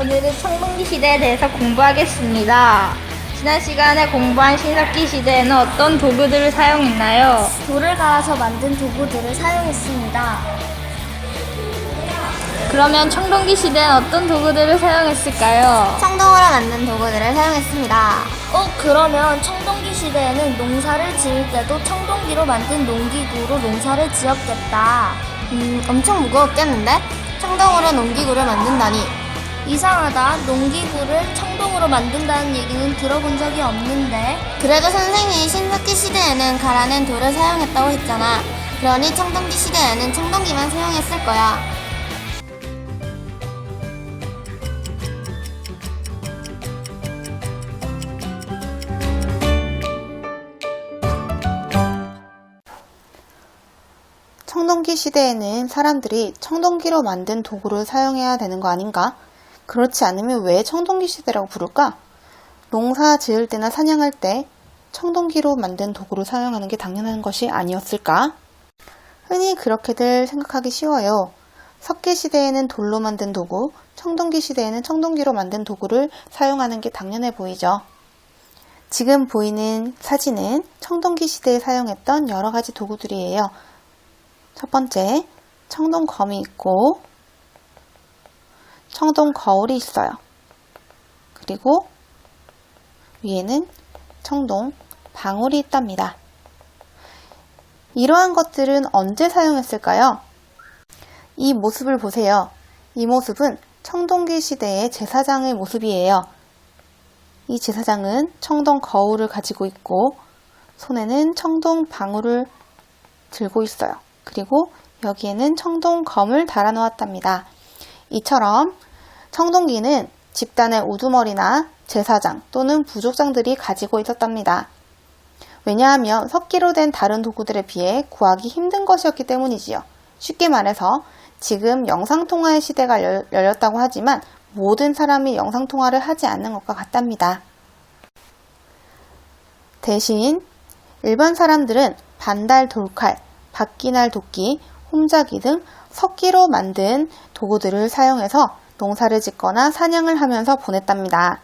오늘은 청동기 시대에 대해서 공부하겠습니다. 지난 시간에 공부한 신석기 시대에는 어떤 도구들을 사용했나요? 돌을 갈아서 만든 도구들을 사용했습니다. 그러면 청동기 시대엔 어떤 도구들을 사용했을까요? 청동으로 만든 도구들을 사용했습니다. 어, 그러면 청동기 시대에는 농사를 지을 때도 청동기로 만든 농기구로 농사를 지었겠다. 음, 엄청 무거웠겠는데? 청동으로 농기구를 만든다니. 이상하다. 농기구를 청동으로 만든다는 얘기는 들어본 적이 없는데. 그래도 선생이 신석기 시대에는 갈아낸 돌을 사용했다고 했잖아. 그러니 청동기 시대에는 청동기만 사용했을 거야. 청동기 시대에는 사람들이 청동기로 만든 도구를 사용해야 되는 거 아닌가? 그렇지 않으면 왜 청동기 시대라고 부를까? 농사 지을 때나 사냥할 때 청동기로 만든 도구를 사용하는 게 당연한 것이 아니었을까? 흔히 그렇게들 생각하기 쉬워요. 석기 시대에는 돌로 만든 도구, 청동기 시대에는 청동기로 만든 도구를 사용하는 게 당연해 보이죠. 지금 보이는 사진은 청동기 시대에 사용했던 여러 가지 도구들이에요. 첫 번째, 청동 검이 있고, 청동 거울이 있어요. 그리고 위에는 청동 방울이 있답니다. 이러한 것들은 언제 사용했을까요? 이 모습을 보세요. 이 모습은 청동기 시대의 제사장의 모습이에요. 이 제사장은 청동 거울을 가지고 있고, 손에는 청동 방울을 들고 있어요. 그리고 여기에는 청동 검을 달아 놓았답니다. 이처럼 청동기는 집단의 우두머리나 제사장 또는 부족장들이 가지고 있었답니다. 왜냐하면 석기로 된 다른 도구들에 비해 구하기 힘든 것이었기 때문이지요. 쉽게 말해서 지금 영상통화의 시대가 열- 열렸다고 하지만 모든 사람이 영상통화를 하지 않는 것과 같답니다. 대신 일반 사람들은 반달 돌칼, 바퀴날 도끼, 홈자기 등 석기로 만든 도구들을 사용해서 농사를 짓거나 사냥을 하면서 보냈답니다.